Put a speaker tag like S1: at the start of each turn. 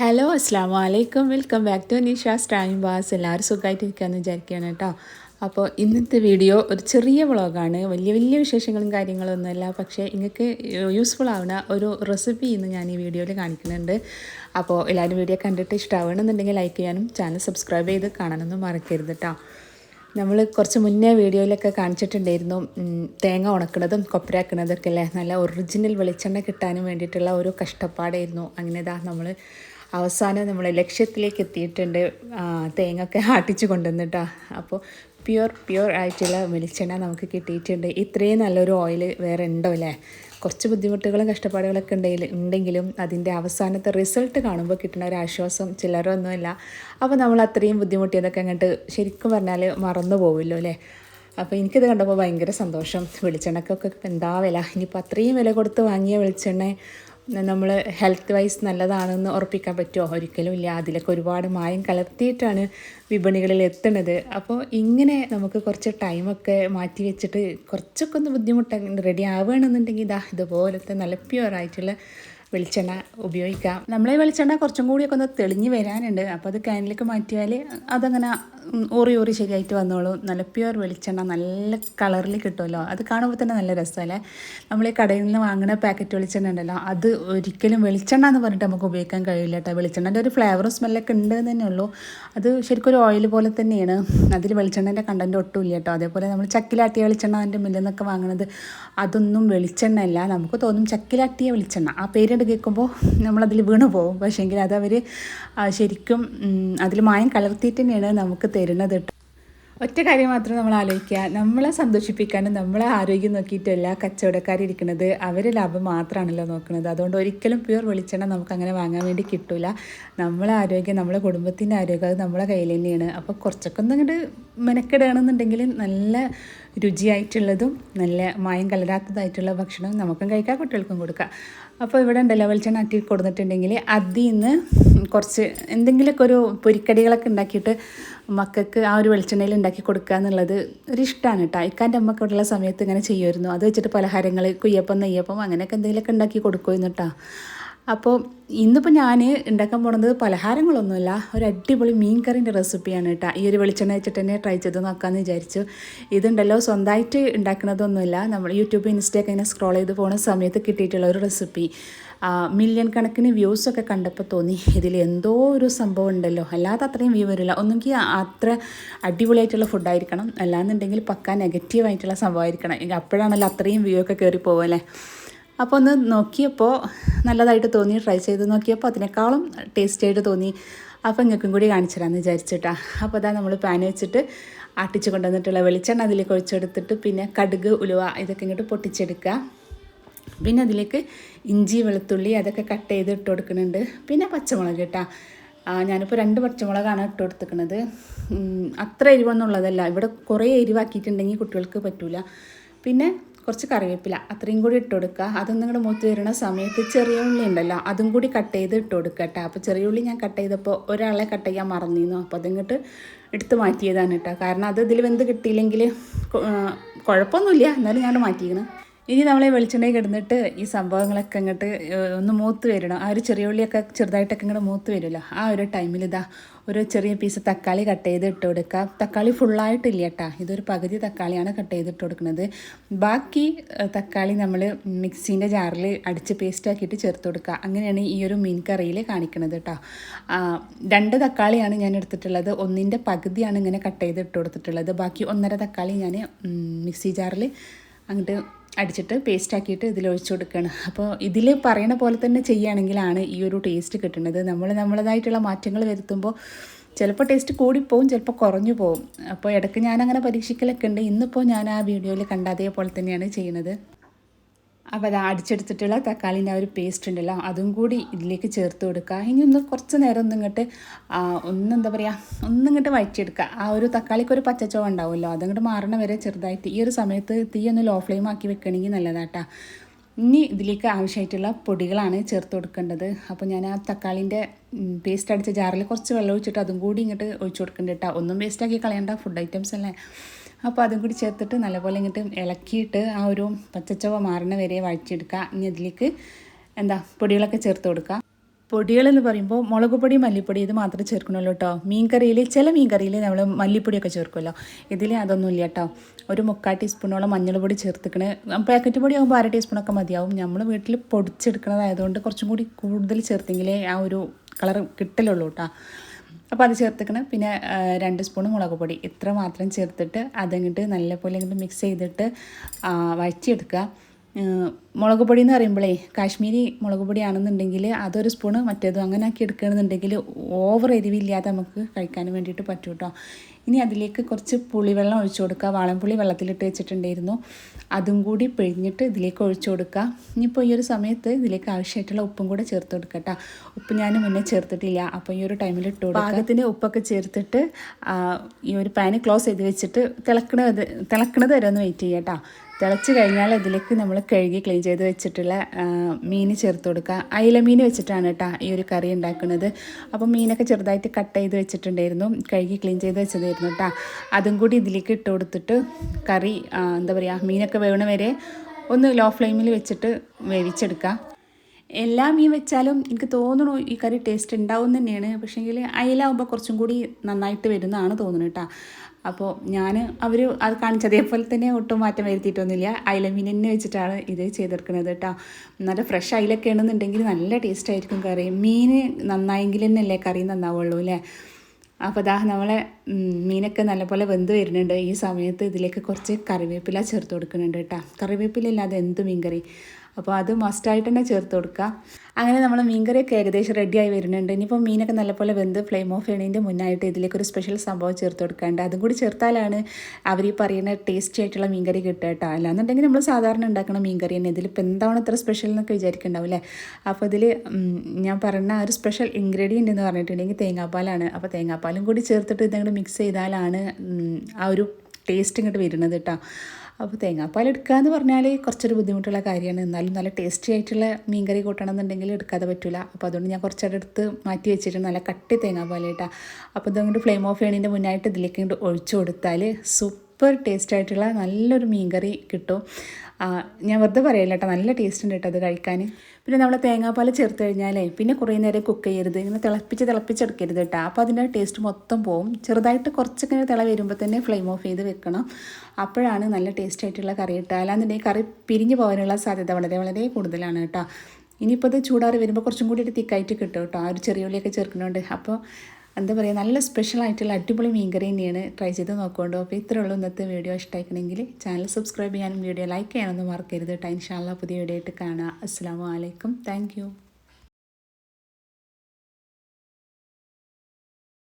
S1: Hello അസ്സാം വലൈക്കും welcome back to Nisha's time pass എല്ലാവരും സുഖമായിട്ടിരിക്കുകയെന്ന് വിചാരിക്കുകയാണ് കേട്ടോ. അപ്പോൾ ഇന്നത്തെ വീഡിയോ ഒരു ചെറിയ വ്ളോഗാണ് വലിയ വലിയ വിശേഷങ്ങളും കാര്യങ്ങളും കാര്യങ്ങളൊന്നുമല്ല പക്ഷേ നിങ്ങൾക്ക് യൂസ്ഫുൾ ആവുന്ന ഒരു റെസിപ്പി ഇന്ന് ഞാൻ ഈ വീഡിയോയിൽ കാണിക്കുന്നുണ്ട്. അപ്പോൾ എല്ലാവരും വീഡിയോ കണ്ടിട്ട് ഇഷ്ടമാവണമെന്നുണ്ടെങ്കിൽ ലൈക്ക് ചെയ്യാനും ചാനൽ സബ്സ്ക്രൈബ് ചെയ്ത് കാണാനൊന്നും മറക്കരുത് കേട്ടോ നമ്മൾ കുറച്ച് മുന്നേ വീഡിയോയിലൊക്കെ കാണിച്ചിട്ടുണ്ടായിരുന്നു. തേങ്ങ ഉണക്കുന്നതും കൊപ്പരാക്കുന്നതൊക്കെ അല്ലേ? നല്ല ഒറിജിനൽ വെളിച്ചെണ്ണ കിട്ടാനും വേണ്ടിയിട്ടുള്ള ഒരു കഷ്ടപ്പാടായിരുന്നു. അങ്ങനെ ഇതാ നമ്മൾ അവസാനം നമ്മൾ ലക്ഷ്യത്തിലേക്ക് എത്തിയിട്ടുണ്ട് തേങ്ങൊക്കെ ആട്ടിച്ചു കൊണ്ടുവന്നിട്ടാ. അപ്പോൾ പ്യുവർ പ്യുവർ ആയിട്ടുള്ള വെളിച്ചെണ്ണ നമുക്ക് കിട്ടിയിട്ടുണ്ട്. ഇത്രയും നല്ലൊരു ഓയിൽ വേറെ ഉണ്ടോ അല്ലേ? കുറച്ച് ബുദ്ധിമുട്ടുകളും കഷ്ടപ്പാടുകളൊക്കെ ഉണ്ടെങ്കിൽ ഉണ്ടെങ്കിലും അതിന്റെ അവസാനത്തെ റിസൾട്ട് കാണുമ്പോൾ കിട്ടുന്ന ഒരു ആശ്വാസം ചിലരൊന്നുമില്ല. അപ്പോൾ നമ്മൾ അത്രയും ബുദ്ധിമുട്ടിയതൊക്കെ അങ്ങോട്ട് ശരിക്കും പറഞ്ഞാൽ മറന്നു പോവില്ലോ അല്ലേ? അപ്പോൾ എനിക്കിത് കണ്ടപ്പോൾ ഭയങ്കര സന്തോഷം. വെളിച്ചെണ്ണക്കൊക്കെ എന്താ വില? ഇനിയിപ്പോൾ അത്രയും വില കൊടുത്ത് വാങ്ങിയ വെളിച്ചെണ്ണ നമ്മൾ ഹെൽത്ത് വൈസ് നല്ലതാണെന്ന് ഉറപ്പിക്കാൻ പറ്റുമോ? ഒരിക്കലും ഇല്ല. അതിലൊക്കെ ഒരുപാട് മായം കലർത്തിയിട്ടാണ് വിപണികളിൽ എത്തുന്നത്. അപ്പോൾ ഇങ്ങനെ നമുക്ക് കുറച്ച് ടൈമൊക്കെ മാറ്റി വെച്ചിട്ട് കുറച്ചൊക്കെ ഒന്ന് ബുദ്ധിമുട്ട് റെഡി ആവുകയാണെന്നുണ്ടെങ്കിൽ ഇതാ ഇതുപോലത്തെ നല്ല പ്യുവറായിട്ടുള്ള വെളിച്ചെണ്ണ ഉപയോഗിക്കാം. നമ്മളെ വെളിച്ചെണ്ണ കുറച്ചും കൂടിയൊക്കെ ഒന്ന് തെളിഞ്ഞ് വരാനുണ്ട്. അപ്പോൾ അത് ക്യാനിലേക്ക് മാറ്റിയാൽ അതങ്ങനെ ഊറി ഊറി ശരിയായിട്ട് വന്നോളൂ. നല്ല പ്യുവർ വെളിച്ചെണ്ണ നല്ല കളറിൽ കിട്ടുമല്ലോ അത് കാണുമ്പോൾ തന്നെ നല്ല രസമല്ലേ? നമ്മൾ ഈ കടയിൽ നിന്ന് വാങ്ങുന്ന പാക്കറ്റ് വെളിച്ചെണ്ണ ഉണ്ടല്ലോ അത് ഒരിക്കലും വെളിച്ചെണ്ണ എന്ന് പറഞ്ഞിട്ട് നമുക്ക് ഉപയോഗിക്കാൻ കഴിയില്ല കേട്ടോ. വെളിച്ചെണ്ണന്റെ ഒരു ഫ്ലേവറും സ്മെല്ലൊക്കെ ഉണ്ട് എന്ന് തന്നെ ഉള്ളൂ. അത് ശരിക്കും ഒരു ഓയിൽ പോലെ തന്നെയാണ്. അതിൽ വെളിച്ചെണ്ണന്റെ കണ്ടന്റ് ഒട്ടും ഇല്ല കേട്ടോ. അതേപോലെ നമ്മൾ ചക്കിലാട്ടിയ വെളിച്ചെണ്ണ അതിന്റെ മില്ലിൽ നിന്നൊക്കെ വാങ്ങുന്നത് അതൊന്നും വെളിച്ചെണ്ണ അല്ല. നമുക്ക് തോന്നും ചക്കിലാട്ടിയ വെളിച്ചെണ്ണ. ആ പേരുണ്ട് കേൾക്കുമ്പോൾ നമ്മളതിൽ വീണ് പോകും പക്ഷേങ്കിൽ അതവർ ശരിക്കും അതിൽ മായം കലർത്തിയിട്ട് തന്നെയാണ് നമുക്ക് തരുന്നത് ഒറ്റ കാര്യം മാത്രം നമ്മൾ ആലോചിക്കുക. നമ്മളെ സന്തോഷിപ്പിക്കാനും നമ്മളെ ആരോഗ്യം നോക്കിയിട്ടല്ല കച്ചവടക്കാരിരിക്കുന്നത് അവർ ലാഭം മാത്രമാണല്ലോ നോക്കുന്നത്. അതുകൊണ്ട് ഒരിക്കലും പ്യൂർ വെളിച്ചെണ്ണ നമുക്ക് അങ്ങനെ വാങ്ങാൻ വേണ്ടി കിട്ടില്ല നമ്മളെ ആരോഗ്യം നമ്മളെ കുടുംബത്തിന്റെ ആരോഗ്യം അത് നമ്മളെ കയ്യിൽ തന്നെയാണ്. അപ്പോൾ കുറച്ചൊക്കെ ഒന്നും ഇങ്ങോട്ട് മെനക്കെടുകയാണെന്നുണ്ടെങ്കിൽ നല്ല രുചിയായിട്ടുള്ളതും നല്ല മായം കലരാത്തതായിട്ടുള്ള ഭക്ഷണം നമുക്കും കഴിക്കാം കുട്ടികൾക്കും കൊടുക്കാം. അപ്പോൾ ഇവിടെ ഉണ്ടല്ലോ വെളിച്ചെണ്ണ അട്ടി കൊടുത്തിട്ടുണ്ടെങ്കിൽ അതിൽ നിന്ന് കുറച്ച് എന്തെങ്കിലുമൊക്കെ ഒരു പൊരിക്കടികളൊക്കെ ഉണ്ടാക്കിയിട്ട് മക്കൾക്ക് ആ ഒരു വെളിച്ചെണ്ണയിൽ ഉണ്ടാക്കി കൊടുക്കുക എന്നുള്ളത് ഒരു ഇഷ്ടമാണ് കേട്ടോ ഇക്കാന്റെ അമ്മയ്ക്ക് ഉള്ള സമയത്ത് ഇങ്ങനെ ചെയ്യുമായിരുന്നു. അത് വെച്ചിട്ട് പലഹാരങ്ങൾ കുയ്യപ്പം നെയ്യപ്പം അങ്ങനെയൊക്കെ എന്തെങ്കിലുമൊക്കെ ഉണ്ടാക്കി കൊടുക്കുമായിരുന്നു കേട്ടോ. അപ്പോൾ ഇന്നിപ്പോൾ ഞാൻ ഉണ്ടാക്കാൻ പോണത് പലഹാരങ്ങളൊന്നുമില്ല ഒരു അടിപൊളി മീൻ കറിന്റെ റെസിപ്പിയാണ് കേട്ടോ. ഈ ഒരു വെളിച്ചെണ്ണ വെച്ചിട്ട് തന്നെ ട്രൈ ചെയ്ത് നോക്കാമെന്ന് വിചാരിച്ചു. ഇതുണ്ടല്ലോ സ്വന്തമായിട്ട് ഉണ്ടാക്കുന്നതൊന്നുമില്ല. നമ്മൾ യൂട്യൂബ് ഇൻസ്റ്റയൊക്കെ ഇങ്ങനെ സ്ക്രോൾ ചെയ്ത് പോകുന്ന സമയത്ത് കിട്ടിയിട്ടുള്ള ഒരു റെസിപ്പി മില്യൺ കണക്കിന് വ്യൂസൊക്കെ കണ്ടപ്പോൾ തോന്നി ഇതിൽ എന്തോ ഒരു സംഭവം ഉണ്ടല്ലോ. അല്ലാതെ അത്രയും വ്യൂ വരില്ല. ഒന്നുകിൽ അത്ര അടിപൊളിയായിട്ടുള്ള ഫുഡായിരിക്കണം അല്ലാന്നുണ്ടെങ്കിൽ പക്ക നെഗറ്റീവായിട്ടുള്ള സംഭവമായിരിക്കണം അപ്പോഴാണല്ലോ അത്രയും വ്യൂ ഒക്കെ കയറി പോകുമല്ലേ അപ്പോൾ ഒന്ന് നോക്കിയപ്പോൾ നല്ലതായിട്ട് തോന്നി. ട്രൈ ചെയ്ത് നോക്കിയപ്പോൾ അതിനേക്കാളും ടേസ്റ്റ് ആയിട്ട് തോന്നി. അപ്പോൾ നിങ്ങൾക്കും കൂടി കാണിച്ചു തരാമെന്ന് വിചാരിച്ചിട്ടാ. അപ്പോൾ അതാ നമ്മൾ പാൻ വെച്ചിട്ട് ആട്ടിച്ച് കൊണ്ടുവന്നിട്ടുള്ള വെളിച്ചെണ്ണ അതിലേക്ക് ഒഴിച്ചെടുത്തിട്ട് പിന്നെ കടുക് ഉലുവ ഇതൊക്കെ ഇങ്ങോട്ട് പൊട്ടിച്ചെടുക്കുക. പിന്നെ അതിലേക്ക് ഇഞ്ചി വെളുത്തുള്ളി അതൊക്കെ കട്ട് ചെയ്ത് ഇട്ട് കൊടുക്കുന്നുണ്ട്. പിന്നെ പച്ചമുളക് കേട്ടോ ഞാനിപ്പോൾ രണ്ട് പച്ചമുളകാണ് ഇട്ട് കൊടുത്തിരിക്കുന്നത്. അത്ര എരിവെന്നുള്ളതല്ല. ഇവിടെ കുറേ എരിവാക്കിയിട്ടുണ്ടെങ്കിൽ കുട്ടികൾക്ക് പറ്റില്ല പിന്നെ കുറച്ച് കറിവേപ്പില അത്രയും കൂടി ഇട്ട് കൊടുക്കുക അതൊന്നും കൂടെ മൂത്ത് വരുന്ന സമയത്ത് ചെറിയ ഉള്ളി ഉണ്ടല്ലോ അതും കൂടി കട്ട് ചെയ്ത് ഇട്ട് കൊടുക്കുക കേട്ടോ അപ്പോൾ ചെറിയ ഉള്ളി ഞാൻ കട്ട് ചെയ്തപ്പോൾ ഒരാളെ കട്ട് ചെയ്യാൻ മറന്നിരുന്നു അപ്പോൾ അതിങ്ങോട്ട് എടുത്ത് മാറ്റിയതാണ് കേട്ടോ കാരണം അത് ഇതിൽ വെന്ത് കിട്ടിയില്ലെങ്കിൽ കുഴപ്പമൊന്നുമില്ല എന്നാലും ഞാൻ മാറ്റിയിരുന്നു ഇനി നമ്മൾ ഈ വെളിച്ചെണ്ണയിൽ കിടന്നിട്ട് ഈ സംഭവങ്ങളൊക്കെ അങ്ങോട്ട് ഒന്ന് മൂത്ത് വരണം. ആ ഒരു ചെറിയ ഉള്ളിയൊക്കെ ചെറുതായിട്ടൊക്കെ ഇങ്ങോട്ട് മൂത്ത് വരുമല്ലോ. ആ ഒരു ടൈമിൽ ഇതാ ഒരു ചെറിയ പീസ് തക്കാളി കട്ട് ചെയ്ത് ഇട്ട് കൊടുക്കുക തക്കാളി ഫുള്ളായിട്ടില്ല കേട്ടാ. ഇതൊരു പകുതി തക്കാളിയാണ് കട്ട് ചെയ്ത് ഇട്ട് കൊടുക്കുന്നത്. ബാക്കി തക്കാളി നമ്മൾ മിക്സീന്റെ ജാറിൽ അടിച്ച് പേസ്റ്റാക്കിയിട്ട് ചേർത്ത് കൊടുക്കുക. അങ്ങനെയാണ് ഈ ഒരു മീൻ കറിയിൽ കാണിക്കുന്നത് കേട്ടോ. രണ്ട് തക്കാളിയാണ് ഞാൻ എടുത്തിട്ടുള്ളത്. ഒന്നിന്റെ പകുതിയാണ് ഇങ്ങനെ കട്ട് ചെയ്ത് ഇട്ട് കൊടുത്തിട്ടുള്ളത്. ബാക്കി ഒന്നര തക്കാളി ഞാൻ മിക്സി ജാറിൽ അങ്ങോട്ട് അടിച്ചിട്ട് പേസ്റ്റാക്കിയിട്ട് ഇതിൽ ഒഴിച്ചു കൊടുക്കുകയാണ് അപ്പോൾ ഇതിൽ പറയണ പോലെ തന്നെ ചെയ്യുകയാണെങ്കിലാണ് ഈ ഒരു ടേസ്റ്റ് കിട്ടുന്നത്. നമ്മൾ നമ്മളതായിട്ടുള്ള മാറ്റങ്ങൾ വരുത്തുമ്പോൾ ചിലപ്പോൾ ടേസ്റ്റ് കൂടിപ്പോവും ചിലപ്പോൾ കുറഞ്ഞു പോവും. അപ്പോൾ ഇടയ്ക്ക് ഞാനങ്ങനെ പരീക്ഷിക്കലൊക്കെ ഉണ്ട്. ഇന്നിപ്പോൾ ഞാൻ ആ വീഡിയോയിൽ കണ്ട അതേപോലെ തന്നെയാണ് ചെയ്യുന്നത്. അപ്പോൾ അത് അടിച്ചെടുത്തിട്ടുള്ള തക്കാളിന്റെ ആ ഒരു പേസ്റ്റ് ഉണ്ടല്ലോ അതും കൂടി ഇതിലേക്ക് ചേർത്ത് കൊടുക്കുക. ഇനി ഒന്ന് കുറച്ച് നേരം ഒന്നും ഇങ്ങോട്ട് ഒന്ന് എന്താ പറയുക ഒന്നിങ്ങോട്ട് വഴറ്റിയെടുക്കുക. ആ ഒരു തക്കാളിക്ക് ഒരു പച്ചച്ചോവ ഉണ്ടാവുമല്ലോ അതങ്ങോട്ട് മാറണ വരെ ചെറുതായിട്ട്. ഈ ഒരു സമയത്ത് തീ ഒന്ന് ലോ ഫ്ലെയിം ആക്കി വെക്കണമെങ്കിൽ നല്ലതാട്ടാ. ഇനി ഇതിലേക്ക് ആവശ്യമായിട്ടുള്ള പൊടികളാണ് ചേർത്ത് കൊടുക്കേണ്ടത്. അപ്പോൾ ഞാൻ ആ തക്കാളിന്റെ പേസ്റ്റ് അടിച്ച ജാറിൽ കുറച്ച് വെള്ളം ഒഴിച്ചിട്ട് അതും കൂടി ഇങ്ങോട്ട് ഒഴിച്ചു കൊടുക്കേണ്ട കേട്ടോ ഒന്നും വേസ്റ്റാക്കി കളയേണ്ട ഫുഡ് ഐറ്റംസ് അല്ലേ? അപ്പോൾ അതും കൂടി ചേർത്തിട്ട് നല്ലപോലെ ഇങ്ങോട്ട് ഇളക്കിയിട്ട് ആ ഒരു പച്ചച്ചവ മാറുന്ന വരെ വഴിച്ചെടുക്കുക ഇനി അതിലേക്ക് എന്താ പൊടികളൊക്കെ ചേർത്ത് കൊടുക്കുക.
S2: പൊടികളെന്ന് പറയുമ്പോൾ മുളക് പൊടി മല്ലിപ്പൊടി ഇത് മാത്രമേ ചേർക്കണുള്ളൂ കേട്ടോ. മീൻ കറിയിൽ ചില മീൻ കറിയിൽ നമ്മൾ മല്ലിപ്പൊടിയൊക്കെ ചേർക്കുമല്ലോ. ഇതിൽ അതൊന്നുമില്ല കേട്ടോ. ഒരു മുക്കാൽ ടീസ്പൂണോളം മഞ്ഞൾപ്പൊടി ചേർത്തിക്കണേ. പാക്കറ്റ് പൊടി ആകുമ്പോൾ അര ടീസ്പൂണൊക്കെ മതിയാവും. നമ്മൾ വീട്ടിൽ പൊടിച്ചെടുക്കണതായതുകൊണ്ട് കുറച്ചും കൂടി കൂടുതൽ ചേർത്തെങ്കിലേ ആ ഒരു കളർ കിട്ടലുള്ളൂ കേട്ടോ. അപ്പോൾ അത് ചേർത്തിക്കണം. പിന്നെ രണ്ട് സ്പൂൺ മുളക് പൊടി. ഇത്ര മാത്രം ചേർത്തിട്ട് അതങ്ങോട്ട് നല്ലപോലെ ഇങ്ങോട്ട് മിക്സ് ചെയ്തിട്ട് വഴറ്റിയെടുക്കുക. മുളക് പൊടി എന്ന് പറയുമ്പോഴേ കാശ്മീരി മുളക് പൊടി ആണെന്നുണ്ടെങ്കിൽ അതൊരു സ്പൂണ് മറ്റേതും അങ്ങനെ ആക്കി എടുക്കുകയാണെന്നുണ്ടെങ്കിൽ ഓവർ എരിവില്ലാതെ നമുക്ക് കഴിക്കാൻ വേണ്ടിയിട്ട് പറ്റും കേട്ടോ ഇനി അതിലേക്ക് കുറച്ച് പുളിവെള്ളം ഒഴിച്ചു കൊടുക്കുക. വാളൻപുളി വെള്ളത്തിലിട്ട് വെച്ചിട്ടുണ്ടായിരുന്നു. അതും കൂടി പിഴിഞ്ഞിട്ട് ഇതിലേക്ക് ഒഴിച്ചു കൊടുക്കുക. ഇനിയിപ്പോൾ ഈ ഒരു സമയത്ത് ഇതിലേക്ക് ആവശ്യമായിട്ടുള്ള ഉപ്പും കൂടെ ചേർത്ത് കൊടുക്കുക കേട്ടോ ഉപ്പ് ഞാൻ മുന്നേ ചേർത്തിട്ടില്ല. അപ്പോൾ ഈ ഒരു ടൈമിൽ ഇട്ട് കൊടുക്കുക. പാകത്തിന് ഉപ്പൊക്കെ ചേർത്തിട്ട് ഈ ഒരു പാന് ക്ലോസ് ചെയ്ത് വെച്ചിട്ട് തിളക്കണത് തിളക്കണത് വരെ ഒന്ന് വെയിറ്റ് ചെയ്യാം കേട്ടോ തിളച്ച് കഴിഞ്ഞാൽ അതിലേക്ക് നമ്മൾ കഴുകി ക്ലീൻ ചെയ്ത് വെച്ചിട്ടുള്ള മീൻ ചേർത്ത് കൊടുക്കുക. അയില മീൻ വെച്ചിട്ടാണ് കേട്ടോ ഈ ഒരു കറി ഉണ്ടാക്കുന്നത്. അപ്പോൾ മീനൊക്കെ ചെറുതായിട്ട് കട്ട് ചെയ്ത് വെച്ചിട്ടുണ്ടായിരുന്നു. കഴുകി ക്ലീൻ ചെയ്ത് വെച്ചതായിരുന്നു കേട്ടോ അതും കൂടി ഇതിലേക്ക് ഇട്ട് കൊടുത്തിട്ട് കറി എന്താ പറയുക മീനൊക്കെ വേവണ വരെ ഒന്ന് ലോ ഫ്ലെയിമിൽ വെച്ചിട്ട് വേവിച്ചെടുക്കുക. എല്ലാ മീൻ വെച്ചാലും എനിക്ക് തോന്നുന്നു ഈ കറി ടേസ്റ്റ് ഉണ്ടാവും തന്നെയാണ്. പക്ഷേങ്കിൽ അയിലാവുമ്പോൾ കുറച്ചും കൂടി നന്നായിട്ട് വരുന്നതാണ് തോന്നുന്നത് കേട്ടോ അപ്പോൾ ഞാൻ അവർ അത് കാണിച്ചതേപോലെ തന്നെ ഒട്ടും മാറ്റം വരുത്തിയിട്ടൊന്നുമില്ല. അയില മീൻ തന്നെ വെച്ചിട്ടാണ് ഇത് ചെയ്തെടുക്കുന്നത് കേട്ടോ നല്ല ഫ്രഷ് അയിലൊക്കെ ആണെന്നുണ്ടെങ്കിൽ നല്ല ടേസ്റ്റ് ആയിരിക്കും കറി. മീൻ നന്നായെങ്കിൽ തന്നെയല്ലേ കറി നന്നാവുള്ളൂ അല്ലേ അപ്പോൾ ദാ നമ്മളെ മീനൊക്കെ നല്ലപോലെ വെന്ത് വരുന്നുണ്ട്. ഈ സമയത്ത് ഇതിലേക്ക് കുറച്ച് കറിവേപ്പില ചേർത്ത് കൊടുക്കുന്നുണ്ട് കേട്ടോ കറിവേപ്പില ഇല്ലാതെ എന്ത് മീൻകറി? അപ്പോൾ അത് മസ്റ്റായിട്ട് തന്നെ ചേർത്ത് കൊടുക്കുക അങ്ങനെ നമ്മൾ മീൻകറിയൊക്കെ ഏകദേശം റെഡിയായി വരുന്നുണ്ട്. ഇനിയിപ്പോൾ മീനൊക്കെ നല്ലപോലെ വെന്ത് ഫ്ലെയിം ഓഫ് ചെയ്യണതിന്റെ മുന്നായിട്ട് ഇതിലേക്ക് ഒരു സ്പെഷ്യൽ സംഭവം ചേർത്ത് കൊടുക്കാണ്ട് അതും കൂടി ചേർത്താലാണ് അവർ ഈ പറയുന്ന ടേസ്റ്റി ആയിട്ടുള്ള മീൻകറി കിട്ടുക കേട്ടോ അല്ലാന്നുണ്ടെങ്കിൽ നമ്മൾ സാധാരണ ഉണ്ടാക്കുന്ന മീൻകറി തന്നെ. ഇതിലിപ്പോൾ എന്താണ് ഇത്ര സ്പെഷ്യൽ എന്നൊക്കെ വിചാരിക്കുന്നുണ്ടാവും അല്ലേ അപ്പോൾ ഇതിൽ ഞാൻ പറഞ്ഞ ഒരു സ്പെഷ്യൽ ഇൻഗ്രീഡിയന്റ് എന്ന് പറഞ്ഞിട്ടുണ്ടെങ്കിൽ തേങ്ങാപ്പാലാണ്. അപ്പോൾ തേങ്ങാപ്പാലും കൂടി ചേർത്തിട്ട് ഇതങ്ങോട്ട് മിക്സ് ചെയ്താലാണ് ആ ഒരു ടേസ്റ്റ് ഇങ്ങോട്ട് വരുന്നത് കേട്ടോ അപ്പോൾ തേങ്ങാപ്പാൽ എടുക്കുക എന്ന് പറഞ്ഞാൽ കുറച്ചൊരു ബുദ്ധിമുട്ടുള്ള കാര്യമാണ്. എന്നാലും നല്ല ടേസ്റ്റി ആയിട്ടുള്ള മീൻകറി കൂട്ടണം എന്നുണ്ടെങ്കിൽ എടുക്കാതെ പറ്റില്ല അപ്പോൾ അതുകൊണ്ട് ഞാൻ കുറച്ചവിടെ എടുത്ത് മാറ്റി വെച്ചിട്ട് നല്ല കട്ടി തേങ്ങാപ്പാൽ കേട്ടാ. അപ്പോൾ ഇതുകൊണ്ട് ഫ്ലെയിം ഓഫ് ചെയ്യണതിന്റെ മുന്നായിട്ട് ഇതിലേക്ക് ഒഴിച്ചു കൊടുത്താൽ സൂപ്പർ ടേസ്റ്റ് ആയിട്ടുള്ള നല്ലൊരു മീൻകറി കിട്ടും. ഞാൻ വെറുതെ പറയില്ല കേട്ടോ നല്ല ടേസ്റ്റ് ഉണ്ട് കേട്ടോ അത് കഴിക്കാൻ. പിന്നെ നമ്മൾ തേങ്ങാപ്പാൽ ചേർത്ത് കഴിഞ്ഞാലേ പിന്നെ കുറേ നേരം കുക്ക് ചെയ്യരുത്. ഇങ്ങനെ തിളപ്പിച്ച് തിളപ്പിച്ചെടുക്കരുത് കേട്ടോ അപ്പോൾ അതിന്റെ ടേസ്റ്റ് മൊത്തം പോവും. ചെറുതായിട്ട് കുറച്ചൊക്കെ തിള വരുമ്പോൾ തന്നെ ഫ്ലെയിം ഓഫ് ചെയ്ത് വെക്കണം. അപ്പോഴാണ് നല്ല ടേസ്റ്റ് ആയിട്ടുള്ള കറി കിട്ടുക. അല്ലാന്നുണ്ടെങ്കിൽ കറി പിരിഞ്ഞു പോകാനുള്ള സാധ്യത വളരെ വളരെ കൂടുതലാണ് കേട്ടോ ഇനിയിപ്പോൾ അത് ചൂടാറി വരുമ്പോൾ കുറച്ചും കൂടി ഒരു തിക്കായിട്ട് കിട്ടും കേട്ടോ ആ ഒരു ചെറിയ ഉള്ളിയൊക്കെ ചേർക്കുന്നുണ്ട്. അപ്പോൾ എന്താ പറയുക നല്ല സ്പെഷ്യൽ ആയിട്ടുള്ള അടിപൊളി മീൻകറി തന്നെയാണ് ട്രൈ ചെയ്ത് നോക്കുകൊണ്ടോ അപ്പോൾ ഇത്രയേ ഉള്ളൂ ഇന്നത്തെ വീഡിയോ ഇഷ്ടമായിക്കണമെങ്കിൽ ചാനൽ സബ്സ്ക്രൈബ് ചെയ്യാനും വീഡിയോ ലൈക്ക് ചെയ്യാനൊന്നും മറക്കരുത് കേട്ടോ. ഇൻഷാല്ല പുതിയ വീഡിയോ ആയിട്ട് കാണാം. അസ്സാം വലൈക്കും താങ്ക്